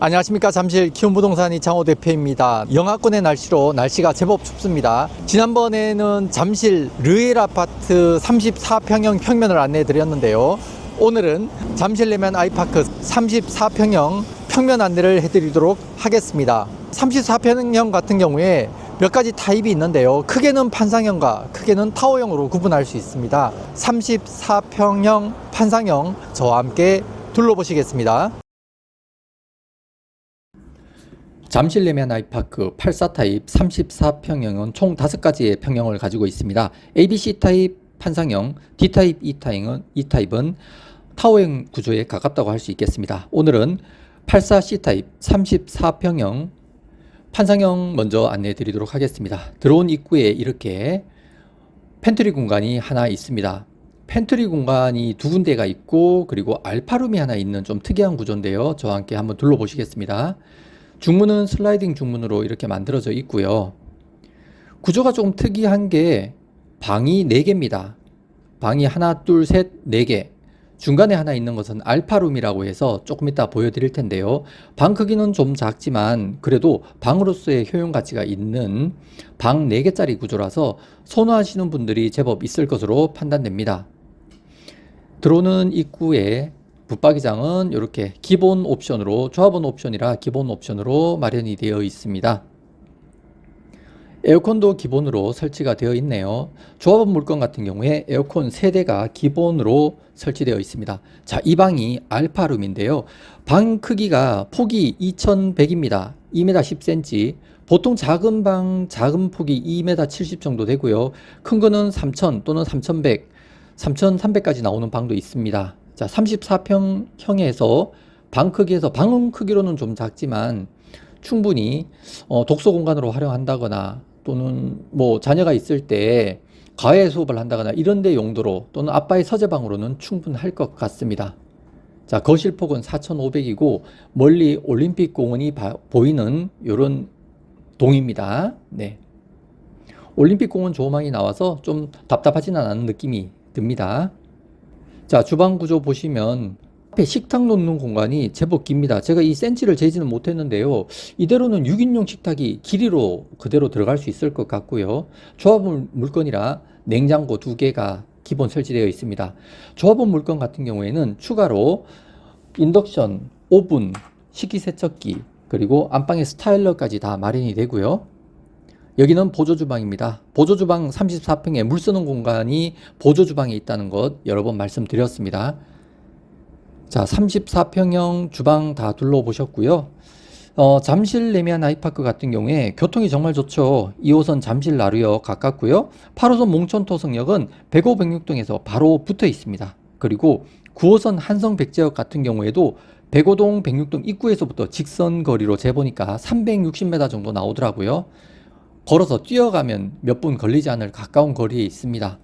안녕하십니까. 잠실 키움부동산 이창호 대표입니다. 영하권의 날씨로 날씨가 제법 춥습니다. 지난번에는 잠실 르엘 아파트 34평형 평면을 안내해 드렸는데요. 오늘은 잠실 내면 아이파크 34평형 평면 안내를 해드리도록 하겠습니다. 34평형 같은 경우에 몇 가지 타입이 있는데요. 크게는 판상형과 크게는 타워형으로 구분할 수 있습니다. 34평형 판상형 저와 함께 둘러보시겠습니다 잠실 내면 아이파크 84 타입 34평형은 총 5가지의 평형을 가지고 있습니다. ABC 타입 판상형, D 타입 E 타입은, E 타입은 타워형 구조에 가깝다고 할 수 있겠습니다. 오늘은 84C 타입 34평형 판상형 먼저 안내해 드리도록 하겠습니다. 들어온 입구에 이렇게 팬트리 공간이 하나 있습니다. 팬트리 공간이 두 군데가 있고 그리고 알파룸이 하나 있는 좀 특이한 구조인데요. 저와 함께 한번 둘러보시겠습니다. 중문은 슬라이딩 중문으로 이렇게 만들어져 있고요. 구조가 조금 특이한 게 방이 4개입니다. 방이 하나, 둘, 셋, 4개. 중간에 하나 있는 것은 알파룸이라고 해서 조금 이따 보여드릴 텐데요. 방 크기는 좀 작지만 그래도 방으로서의 효용 가치가 있는 방 4개짜리 구조라서 선호하시는 분들이 제법 있을 것으로 판단됩니다. 들어오는 입구에 붙박이장은 이렇게 기본 옵션으로 조합원 옵션이라 기본 옵션으로 마련이 되어 있습니다. 에어컨도 기본으로 설치가 되어 있네요. 조합원 물건 같은 경우에 에어컨 3대가 기본으로 설치되어 있습니다. 자, 이 방이 알파룸인데요. 방 크기가 폭이 2100입니다. 2m 10cm. 보통 작은 방, 작은 폭이 2m 70 정도 되고요. 큰 거는 3000 또는 3100, 3300까지 나오는 방도 있습니다. 자, 34평형에서 방 크기에서 방 크기로는 좀 작지만 충분히 어, 독서 공간으로 활용한다거나 또는 뭐 자녀가 있을 때 과외 수업을 한다거나 이런 데 용도로 또는 아빠의 서재방으로는 충분할 것 같습니다. 자, 거실 폭은 4,500이고 멀리 올림픽 공원이 바, 보이는 이런 동입니다. 네. 올림픽 공원 조망이 나와서 좀 답답하지는 않은 느낌이 듭니다. 자, 주방 구조 보시면 앞에 식탁 놓는 공간이 제법 깁니다. 제가 이 센치를 재지는 못했는데요. 이대로는 6인용 식탁이 길이로 그대로 들어갈 수 있을 것 같고요. 조합원 물건이라 냉장고 두 개가 기본 설치되어 있습니다. 조합원 물건 같은 경우에는 추가로 인덕션, 오븐, 식기세척기, 그리고 안방에 스타일러까지 다 마련이 되고요. 여기는 보조주방입니다. 보조주방 34평에 물 쓰는 공간이 보조주방에 있다는 것 여러 번 말씀드렸습니다. 자, 34평형 주방 다 둘러보셨고요. 어, 잠실 레미안 아이파크 같은 경우에 교통이 정말 좋죠. 2호선 잠실 나루역 가깝고요. 8호선 몽천토성역은 105, 106동에서 바로 붙어 있습니다. 그리고 9호선 한성 백제역 같은 경우에도 105동, 106동 입구에서부터 직선 거리로 재보니까 360m 정도 나오더라고요. 걸어서 뛰어가면 몇 분 걸리지 않을 가까운 거리에 있습니다.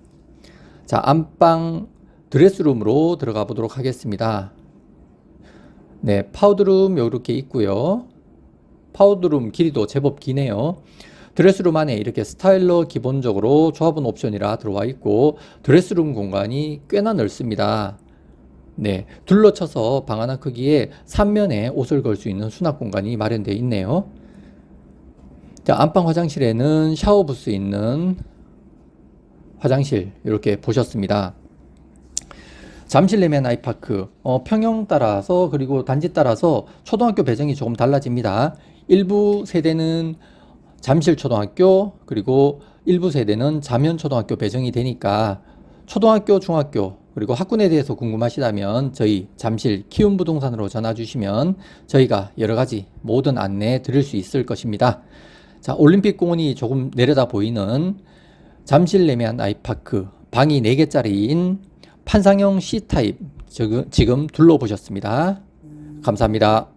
자, 안방 드레스룸으로 들어가 보도록 하겠습니다. 네, 파우더룸 이렇게 있고요. 파우더룸 길이도 제법 기네요. 드레스룸 안에 이렇게 스타일러 기본적으로 조합원 옵션이라 들어와 있고 드레스룸 공간이 꽤나 넓습니다. 네, 둘러쳐서 방 하나 크기에 3면에 옷을 걸 수 있는 수납 공간이 마련되어 있네요. 자, 안방 화장실에는 샤워 부스 있는 화장실 이렇게 보셨습니다. 잠실 내면 아이파크 어, 평형 따라서 그리고 단지 따라서 초등학교 배정이 조금 달라집니다. 일부 세대는 잠실 초등학교 그리고 일부 세대는 자면 초등학교 배정이 되니까 초등학교 중학교 그리고 학군에 대해서 궁금하시다면 저희 잠실 키움 부동산으로 전화 주시면 저희가 여러 가지 모든 안내 드릴 수 있을 것입니다. 자, 올림픽 공원이 조금 내려다 보이는 잠실 내면 아이파크 방이 4개짜리인 판상형 C타입 지금 둘러보셨습니다. 감사합니다.